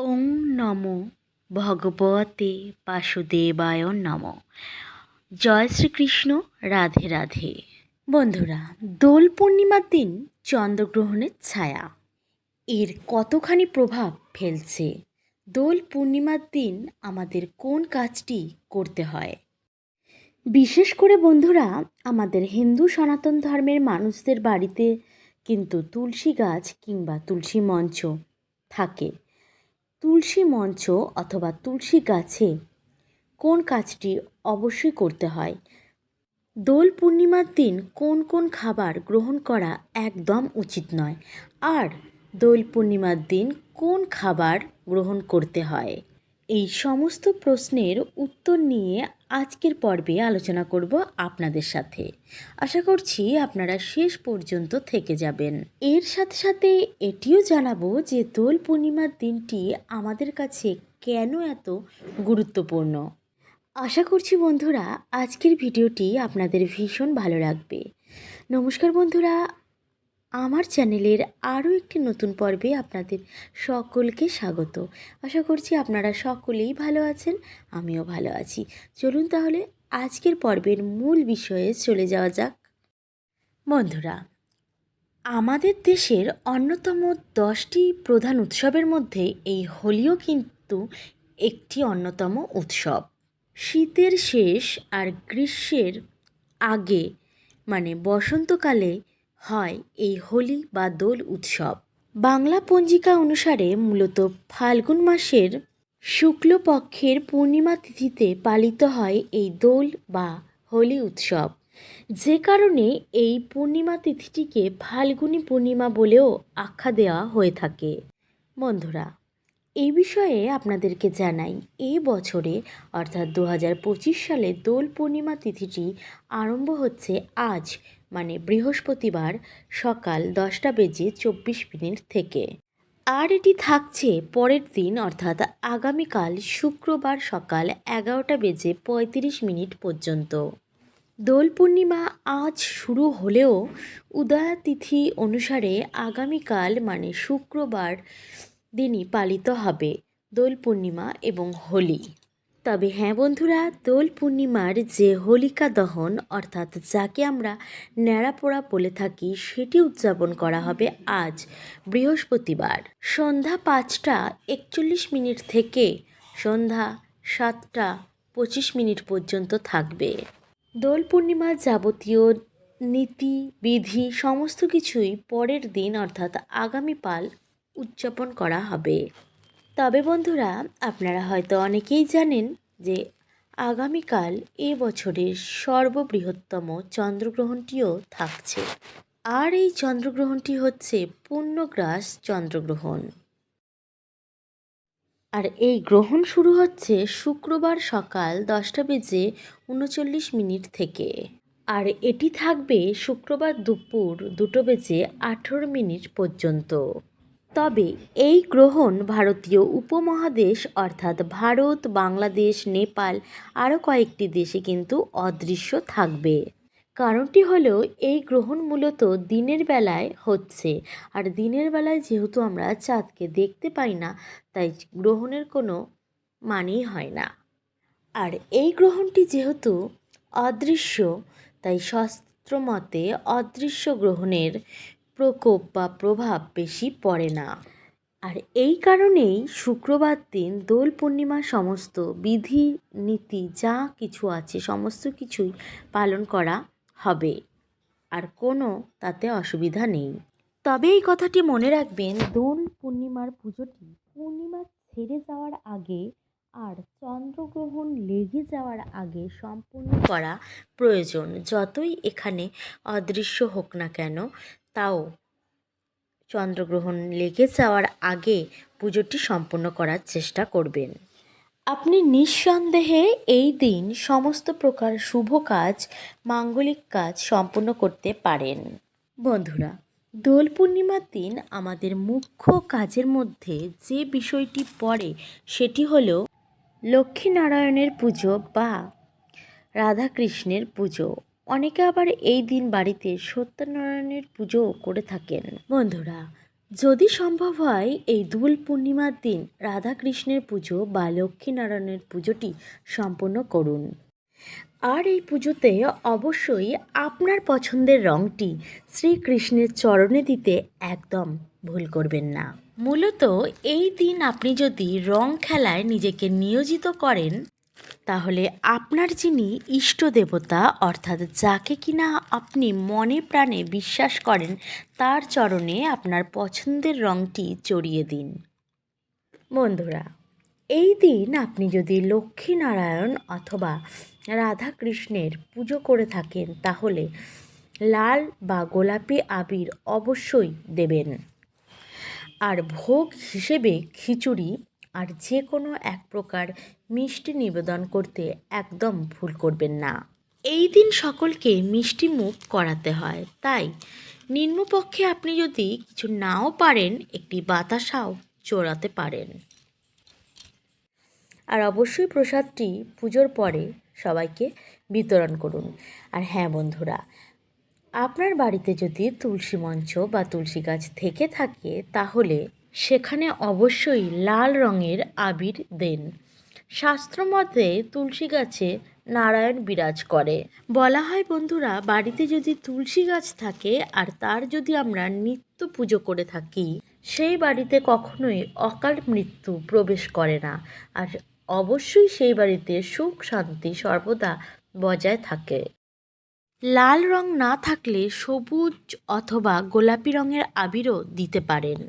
ওং নম। ভগবতে বাসুদেবায় নম। জয় শ্রীকৃষ্ণ, রাধে রাধে। বন্ধুরা, দোল পূর্ণিমার দিন চন্দ্রগ্রহণের ছায়া। এর কতখানি প্রভাব ফেলছে? দোল পূর্ণিমার দিন আমাদের কোন কাজটি করতে হয়? বিশেষ করে বন্ধুরা, আমাদের হিন্দু সনাতন ধর্মের মানুষদের বাড়িতে কিন্তু তুলসী গাছ কিংবা তুলসী মঞ্চ থাকে। তুলসী মঞ্চ অথবা তুলসী গাছে কোন কাজটি অবশ্যই করতে হয়? দোল পূর্ণিমার দিন কোন কোন খাবার গ্রহণ করা একদম উচিত নয়। আর দোল পূর্ণিমার দিন কোন খাবার গ্রহণ করতে হয়? এই সমস্ত প্রশ্নের উত্তর নিয়ে আজকের পর্বে আলোচনা করব আপনাদের সাথে। আশা করছি আপনারা শেষ পর্যন্ত থেকে যাবেন। এর সাথে সাথে এটিও জানাব যে দোল পূর্ণিমার দিনটি আমাদের কাছে কেন এত গুরুত্বপূর্ণ। আশা করছি বন্ধুরা, আজকের ভিডিওটি আপনাদের ভীষণ ভালো লাগবে। নমস্কার বন্ধুরা আমার চ্যানেলের আরও একটি নতুন পর্বে আপনাদের সকলকে স্বাগত। আশা করছি আপনারা সকলেই ভালো আছেন, আমিও ভালো আছি। চলুন তাহলে আজকের পর্বের মূল বিষয়ে চলে যাওয়া যাক। বন্ধুরা, আমাদের দেশের অন্যতম দশটি প্রধান উৎসবের মধ্যে এই হোলিও কিন্তু একটি অন্যতম উৎসব। শীতের শেষ আর গ্রীষ্মের আগে মানে বসন্তকালে হয় এই হোলি বা দোল উৎসব। বাংলা পঞ্জিকা অনুসারে মূলত ফাল্গুন মাসের শুক্লপক্ষের পূর্ণিমা তিথিতে পালিত হয় এই দোল বা হোলি উৎসব। যে কারণে এই পূর্ণিমা তিথিটিকে ফাল্গুনী পূর্ণিমা বলেও আখ্যা দেওয়া হয়ে থাকে। বন্ধুরা এই বিষয়ে আপনাদেরকে জানাই এই বছরে অর্থাৎ দু হাজার পঁচিশ সালে দোল পূর্ণিমা তিথিটি আরম্ভ হচ্ছে আজ মানে বৃহস্পতিবার সকাল দশটা বেজে চব্বিশ মিনিট থেকে। আর এটি থাকছে পরের দিন, অর্থাৎ আগামীকাল শুক্রবার সকাল এগারোটা বেজে পঁয়ত্রিশ মিনিট পর্যন্ত। দোল পূর্ণিমা আজ শুরু হলেও উদয়া তিথি অনুসারে আগামীকাল মানে শুক্রবার দিনই পালিত হবে দোল পূর্ণিমা এবং হোলি। তবে হ্যাঁ বন্ধুরা, দোল পূর্ণিমার যে হোলিকা দহন, অর্থাৎ যাকে আমরা ন্যাড়াপোড়া বলে থাকি, সেটি উদযাপন করা হবে আজ, বৃহস্পতিবার। সন্ধ্যা পাঁচটা একচল্লিশ মিনিট থেকে সন্ধ্যা সাতটা পঁচিশ মিনিট পর্যন্ত থাকবে। দোল পূর্ণিমার যাবতীয় নীতি, বিধি, সমস্ত কিছুই পরের দিন, অর্থাৎ আগামীকাল উদযাপন করা হবে। তবে বন্ধুরা, আপনারা হয়তো অনেকেই জানেন যে আগামীকাল এ বছরের সর্ববৃহত্তম চন্দ্রগ্রহণটিও থাকছে। আর এই চন্দ্রগ্রহণটি হচ্ছে পূর্ণগ্রাস চন্দ্রগ্রহণ। আর এই গ্রহণ শুরু হচ্ছে শুক্রবার সকাল দশটা বেজে উনচল্লিশ মিনিট থেকে। আর এটি থাকবে শুক্রবার দুপুর দুটো বেজে আঠেরো মিনিট পর্যন্ত। তবে এই গ্রহণ ভারতীয় উপমহাদেশ অর্থাৎ ভারত, বাংলাদেশ, নেপাল আরও কয়েকটি দেশে কিন্তু অদৃশ্য থাকবে। কারণটি হলো এই গ্রহণ মূলত দিনের বেলায় হচ্ছে। আর দিনের বেলায় যেহেতু আমরা চাঁদকে দেখতে পাই না, তাই গ্রহণের কোনো মানেই হয় না। আর এই গ্রহণটি যেহেতু অদৃশ্য, তাই শাস্ত্রমতে অদৃশ্য গ্রহণের প্রকোপ বা প্রভাব বেশি পড়ে না। আর এই কারণেই শুক্রবার দিন দোল পূর্ণিমা সমস্ত বিধি, নীতি যা কিছু আছে সমস্ত কিছুই পালন করা হবে। আর কোনো তাতে অসুবিধা নেই। তবে এই কথাটি মনে রাখবেন, দোল পূর্ণিমার পুজোটি পূর্ণিমা ছেড়ে যাওয়ার আগে আর চন্দ্রগ্রহণ লেগে যাওয়ার আগে সম্পূর্ণ করা প্রয়োজন। যতই এখানে অদৃশ্য হোক না কেন তাও। চন্দ্রগ্রহণ লেগে যাওয়ার আগে পুজোটি সম্পূর্ণ করার চেষ্টা করবেন। আপনি নিঃসন্দেহে এই দিন সমস্ত প্রকার শুভ কাজ, মাঙ্গলিক কাজ সম্পূর্ণ করতে পারেন। বন্ধুরা, দোল পূর্ণিমার দিন আমাদের মুখ্য কাজের মধ্যে যে বিষয়টি পড়ে সেটি হলো লক্ষ্মীনারায়ণের পুজো বা রাধাকৃষ্ণের পুজো। অনেকে আবার এই দিন বাড়িতে সত্যনারায়ণের পুজোও করে থাকেন। বন্ধুরা, যদি সম্ভব হয়, এই দোল পূর্ণিমার দিন রাধাকৃষ্ণের পুজো বা লক্ষ্মীনারায়ণের পুজোটি সম্পন্ন করুন। আর এই পুজোতে অবশ্যই আপনার পছন্দের রঙটি শ্রীকৃষ্ণের চরণে দিতে একদম ভুল করবেন না। মূলত এই দিন আপনি যদি রং খেলায় নিজেকে নিয়োজিত করেন তাহলে আপনার যিনি ইষ্ট দেবতা, অর্থাৎ যাকে কিনা আপনি মনে প্রাণে বিশ্বাস করেন, তার চরণে আপনার পছন্দের রঙটি চড়িয়ে দিন। বন্ধুরা, এই দিন আপনি যদি লক্ষ্মীনারায়ণ অথবা রাধাকৃষ্ণের পুজো করে থাকেন, তাহলে লাল বা গোলাপি আবির অবশ্যই দেবেন। আর ভোগ হিসেবে খিচুড়ি আর যে কোনো এক প্রকার মিষ্টি নিবেদন করতে একদম ভুল করবেন না। এই দিন সকলকে মিষ্টি মুখ করাতে হয়। তাই নিম্নপক্ষে আপনি যদি কিছু নাও পারেন, একটি বাতাসাও চড়াতে পারেন। আর অবশ্যই প্রসাদটি পুজোর পরে সবাইকে বিতরণ করুন। আর হ্যাঁ বন্ধুরা, আপনার বাড়িতে যদি তুলসী মঞ্চ বা তুলসী গাছ থেকে থাকে, তাহলে সেখানে অবশ্যই লাল রঙের আবির দেন। শাস্ত্রমতে তুলসী গাছে নারায়ণ বিরাজ করে। বলা হয় বন্ধুরা, বাড়িতে যদি তুলসী গাছ থাকে আর তার যদি আমরা নিত্য পুজো করে থাকি, সেই বাড়িতে কখনোই অকাল মৃত্যু প্রবেশ করে না। আর অবশ্যই সেই বাড়িতে সুখ শান্তি সর্বদা বজায় থাকে। লাল রং না থাকলে সবুজ অথবা গোলাপি রঙের আবিরও দিতে পারেন।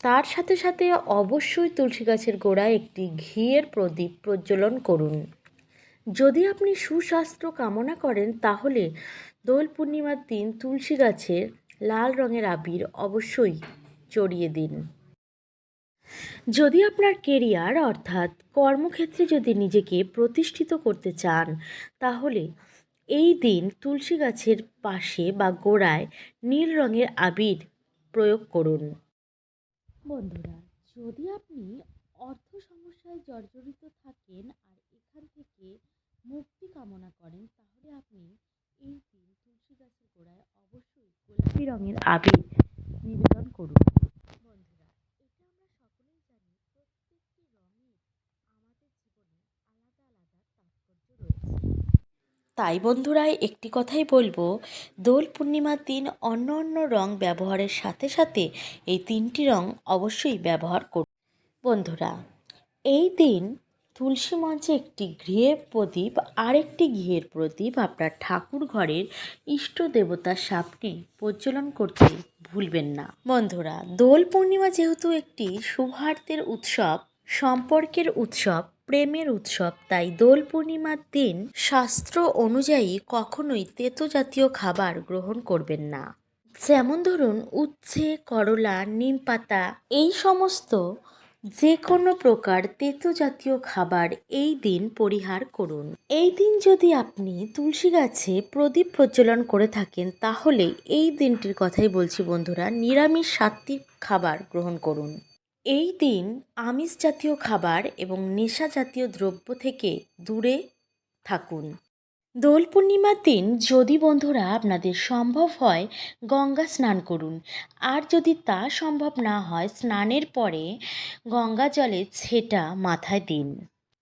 তার সাথে সাথে অবশ্যই তুলসী গাছের গোড়ায় একটি ঘিয়ের প্রদীপ প্রজ্বলন করুন। যদি আপনি সুস্বাস্থ্য কামনা করেন, তাহলে দোল পূর্ণিমার দিন তুলসী গাছের লাল রঙের আবির অবশ্যই চড়িয়ে দিন। যদি আপনার কেরিয়ার, অর্থাৎ কর্মক্ষেত্রে যদি নিজেকে প্রতিষ্ঠিত করতে চান, তাহলে এই দিন তুলসী গাছের পাশে বা গোড়ায় নীল রঙের আবির প্রয়োগ করুন। বন্ধুরা, যদি আপনি অর্থ সমস্যায় জর্জরিত থাকেন আর এখান থেকে মুক্তি কামনা করেন, তাহলে আপনি এই দিন তুলসী গাছের গোড়ায় অবশ্যই গোলাপি রঙের আবির নিবেদন করুন বন্ধুরা এটা আমরা সকলেই জানি প্রত্যেকটি রঙের আমাদের জীবনে আলাদা আলাদা তাৎপর্য রয়েছে তাই বন্ধুরা, একটি কথাই বলব, দোল পূর্ণিমার দিন অন্য অন্য রং ব্যবহারের সাথে সাথে এই তিনটি রং অবশ্যই ব্যবহার করুন বন্ধুরা, এই দিন তুলসী মঞ্চে একটি গৃহের প্রদীপ, আরেকটি ঘিয়ের প্রদীপ আপনার ঠাকুর ঘরের ইষ্ট দেবতার সাপটি প্রজ্বলন করতে ভুলবেন না। বন্ধুরা, দোল পূর্ণিমা যেহেতু একটি সৌহার্দ্যের উৎসব, সম্পর্কের উৎসব প্রেমের উৎসব, তাই দোল পূর্ণিমার দিন শাস্ত্র অনুযায়ী কখনোই তেতো জাতীয় খাবার গ্রহণ করবেন না। যেমন ধরুন, উচ্ছে, করলা, নিম পাতা, এই সমস্ত যে কোনো প্রকার তেতো জাতীয় খাবার এই দিন পরিহার করুন। এই দিন যদি আপনি তুলসী গাছে প্রদীপ প্রজ্বলন করে থাকেন, তাহলে এই দিনটির কথাই বলছি বন্ধুরা, নিরামিষ সাত্বিক খাবার গ্রহণ করুন। এই দিন আমিষ জাতীয় খাবার এবং নেশা জাতীয় দ্রব্য থেকে দূরে থাকুন। দোল পূর্ণিমার দিন যদি বন্ধুরা আপনাদের সম্ভব হয় গঙ্গা স্নান করুন। আর যদি তা সম্ভব না হয় স্নানের পরে গঙ্গা জলে ছেটা মাথায় দিন।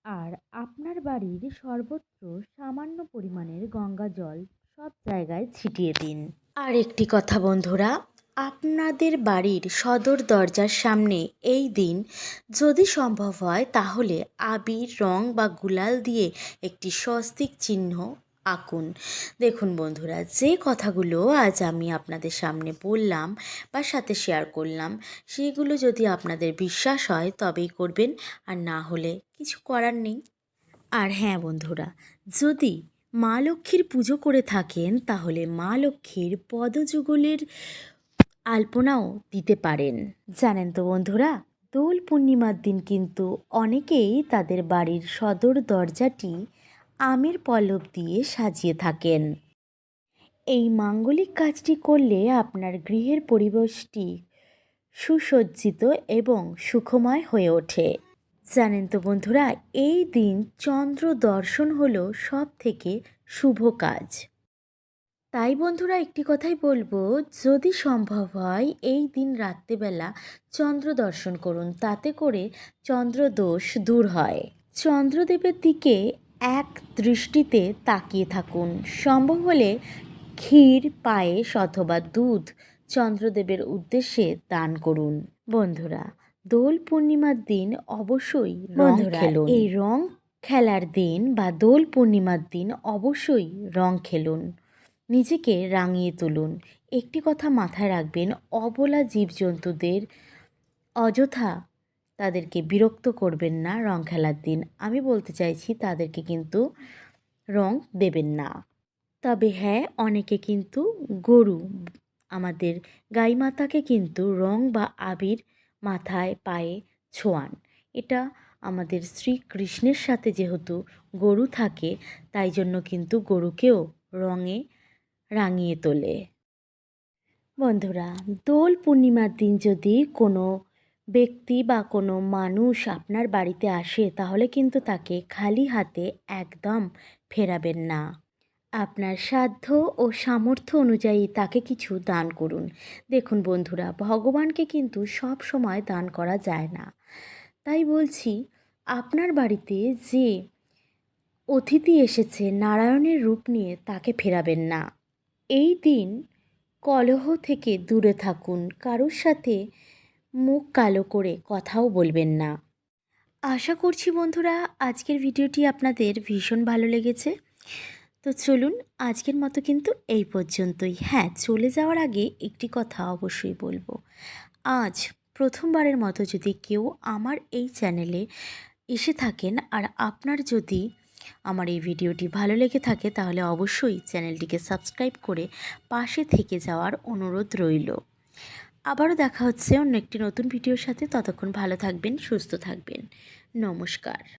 আর আপনার বাড়ির সর্বত্র সামান্য পরিমাণের গঙ্গা জল সব জায়গায় ছিটিয়ে দিন। আর একটি কথা বন্ধুরা আপনাদের বাড়ির সদর দরজার সামনে এই দিন যদি সম্ভব হয়, তাহলে আবির রং বা গুলাল দিয়ে একটি স্বস্তিক চিহ্ন আঁকুন। দেখুন বন্ধুরা, যে কথাগুলো আজ আমি আপনাদের সামনে বললাম বা সাথে শেয়ার করলাম, সেগুলো যদি আপনাদের বিশ্বাস হয়, তবেই করবেন, আর না হলে কিছু করার নেই। আর হ্যাঁ বন্ধুরা, যদি মা লক্ষ্মীর পুজো করে থাকেন, তাহলে মা লক্ষ্মীর পদযুগলের আলপনাও দিতে পারেন। জানেন তো বন্ধুরা, দোল পূর্ণিমার দিন কিন্তু অনেকেই তাদের বাড়ির সদর দরজাটি আমের পল্লব দিয়ে সাজিয়ে থাকেন। এই মাঙ্গলিক কাজটি করলে আপনার গৃহের পরিবেশটি সুসজ্জিত এবং সুখময় হয়ে ওঠে। জানেন তো বন্ধুরা, এই দিন চন্দ্র দর্শন হলো সব থেকে শুভ কাজ। তাই বন্ধুরা একটি কথাই বলব যদি সম্ভব হয় এই দিন রাত্রেবেলা চন্দ্র দর্শন করুন। তাতে করে চন্দ্রদোষ দূর হয়। চন্দ্রদেবের দিকে এক দৃষ্টিতে তাকিয়ে থাকুন। সম্ভব হলে ক্ষীর পায়েস অথবা দুধ চন্দ্রদেবের উদ্দেশ্যে দান করুন। বন্ধুরা দোল পূর্ণিমার দিন অবশ্যই খেলুন। এই রং খেলার দিন বা দোল পূর্ণিমার দিন অবশ্যই রং খেলুন। নিজেকে রাঙিয়ে তুলুন। একটি কথা মাথায় রাখবেন, অবলা জীবজন্তুদের অযথা তাদেরকে বিরক্ত করবেন না রং খেলার দিন। আমি বলতে চাইছি, তাদেরকে কিন্তু রং দেবেন না। তবে হ্যাঁ অনেকে কিন্তু গরু, আমাদের গাই মাতাকে কিন্তু রং বা আবির মাথায়, পায়ে ছোঁয়ান। এটা আমাদের শ্রীকৃষ্ণের সাথে যেহেতু গরু থাকে, তাই জন্য কিন্তু গরুকেও রঙে রাঙিয়ে তোলে। বন্ধুরা, দোল পূর্ণিমার দিন যদি কোনো ব্যক্তি বা কোনো মানুষ আপনার বাড়িতে আসে, তাহলে কিন্তু তাকে খালি হাতে একদম ফেরাবেন না। আপনার সাধ্য ও সামর্থ্য অনুযায়ী তাকে কিছু দান করুন। দেখুন বন্ধুরা, ভগবানকে কিন্তু সব সময় দান করা যায় না। তাই বলছি, আপনার বাড়িতে যে অতিথি এসেছে, নারায়ণের রূপ নিয়ে তাকে ফেরাবেন না। এই দিন কলহ থেকে দূরে থাকুন। কারোর সাথে মুখ কালো করে কথাও বলবেন না। আশা করছি বন্ধুরা, আজকের ভিডিওটি আপনাদের ভীষণ ভালো লেগেছে। তো চলুন, আজকের মতো কিন্তু এই পর্যন্তই। হ্যাঁ চলে যাওয়ার আগে একটি কথা অবশ্যই বলব। আজ প্রথমবারের মতো যদি কেউ আমার এই চ্যানেলে এসে থাকেন আর আপনার যদি আমার এই ভিডিওটি ভালো লেগে থাকে তাহলে অবশ্যই চ্যানেলটিকে সাবস্ক্রাইব করে পাশে থেকে যাওয়ার অনুরোধ রইল। আবারও দেখা হচ্ছে অন্য একটি নতুন ভিডিওর সাথে। ততক্ষণ ভালো থাকবেন, সুস্থ থাকবেন। নমস্কার।